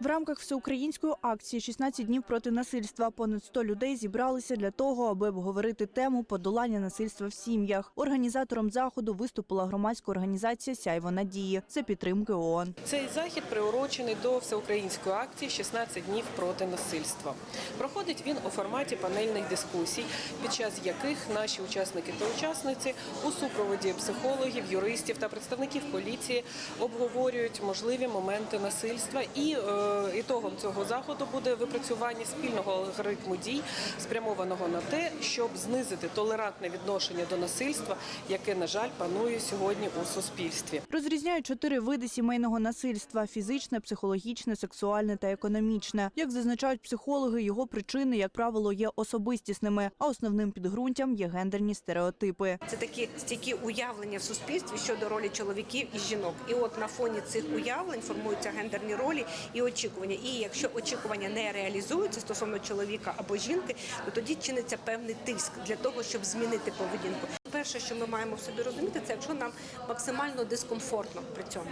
В рамках всеукраїнської акції «16 днів проти насильства понад 100 людей зібралися для того, аби обговорити тему подолання насильства в сім'ях. Організатором заходу виступила громадська організація Сяйво надії за підтримки ООН. Цей захід приурочений до всеукраїнської акції «16 днів проти насильства. Проходить він у форматі панельних дискусій, під час яких наші учасники та учасниці у супроводі психологів, юристів та представників поліції обговорюють можливі моменти насильства. І е, ітогом цього заходу буде випрацювання спільного алгоритму дій, спрямованого на те, щоб знизити толерантне відношення до насильства, яке, на жаль, панує сьогодні у суспільстві. Розрізняють чотири види сімейного насильства: фізичне, психологічне, сексуальне та економічне. Як зазначають психологи, його причини, як правило, є особистісними, а основним підґрунтям є гендерні стереотипи. Це такі стійкі уявлення в суспільстві щодо ролі чоловіків і жінок. І от на фоні цих уявлень формуються гендерні ролі і очікування. І якщо очікування не реалізуються стосовно чоловіка або жінки, то тоді чиниться певний тиск для того, щоб змінити поведінку. Перше, що ми маємо в собі розуміти, це якщо нам максимально дискомфортно при цьому.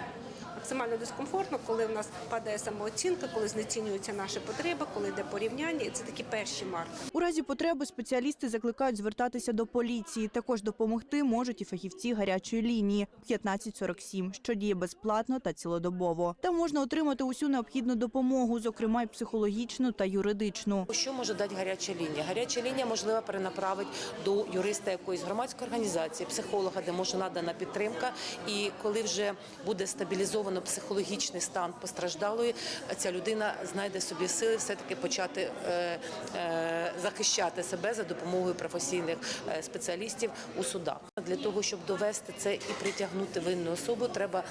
Максимально дискомфортно, коли в нас падає самооцінка, коли знецінюються наші потреби, коли йде порівняння, і це такі перші марки. У разі потреби спеціалісти закликають звертатися до поліції. Також допомогти можуть і фахівці гарячої лінії 1547, що діє безплатно та цілодобово. Там можна отримати усю необхідну допомогу, зокрема й психологічну та юридичну. Що може дати гаряча лінія? Гаряча лінія можливо перенаправить до юриста якоїсь громадської організації, психолога, де може надана підтримка. І коли вже буде стабілізовано психологічний стан постраждалої, ця людина знайде собі сили все таки почати е, е, захищати себе за допомогою професійних е, спеціалістів у судах. Для того щоб довести це і притягнути винну особу, треба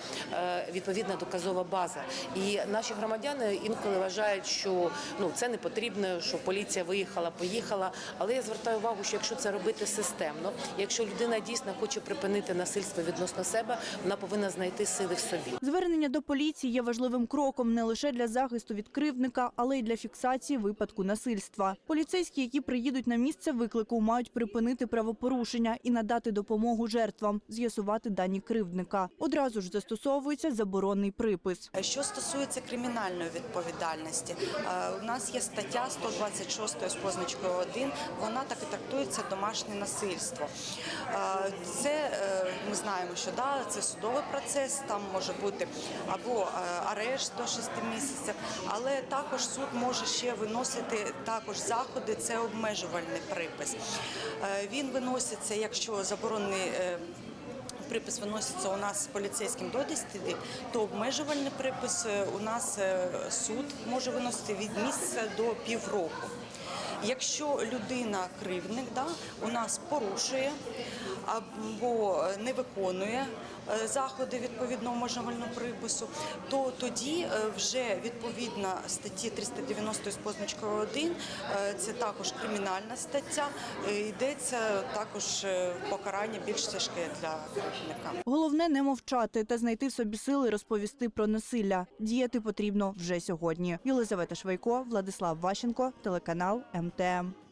відповідна доказова база. І наші громадяни інколи вважають, що ну це не потрібно, що поліція виїхала, поїхала. Але я звертаю увагу, що якщо це робити системно, якщо людина дійсно хоче припинити насильство відносно себе, вона повинна знайти сили в собі. Звернення до поліції є важливим кроком не лише для захисту від кривдника, але й для фіксації випадку насильства. Поліцейські, які приїдуть на місце виклику, мають припинити правопорушення і надати допомогу жертвам, з'ясувати дані кривдника. Одразу ж застосовується заборонний припис. Що стосується кримінальної відповідальності, у нас є стаття 126 з позначкою 1, вона так і трактується домашнє насильство. Це е, ми знаємо, що да, це судовий процес, там може бути або е, арешт до 6 місяців, але також суд може ще виносити також заходи, це обмежувальний припис. Е, Він виноситься, якщо заборонений е, Припис виноситься у нас поліцейським до 10 діб, то обмежувальний припис е, у нас е, суд може виносити від місяця до півроку. Якщо людина кривдник, да, у нас порушує або не виконує е, заходи відповідно обмежувального припису, то тоді вже відповідно статті 390 з позначкою 1, е, це також кримінальна стаття, йдеться також покарання більш тяжке для кривдника. Головне не мовчати та знайти в собі сили розповісти про насилля. Діяти потрібно вже сьогодні. Єлизавета Швайко, Владислав Ващенко, телеканал МТМ.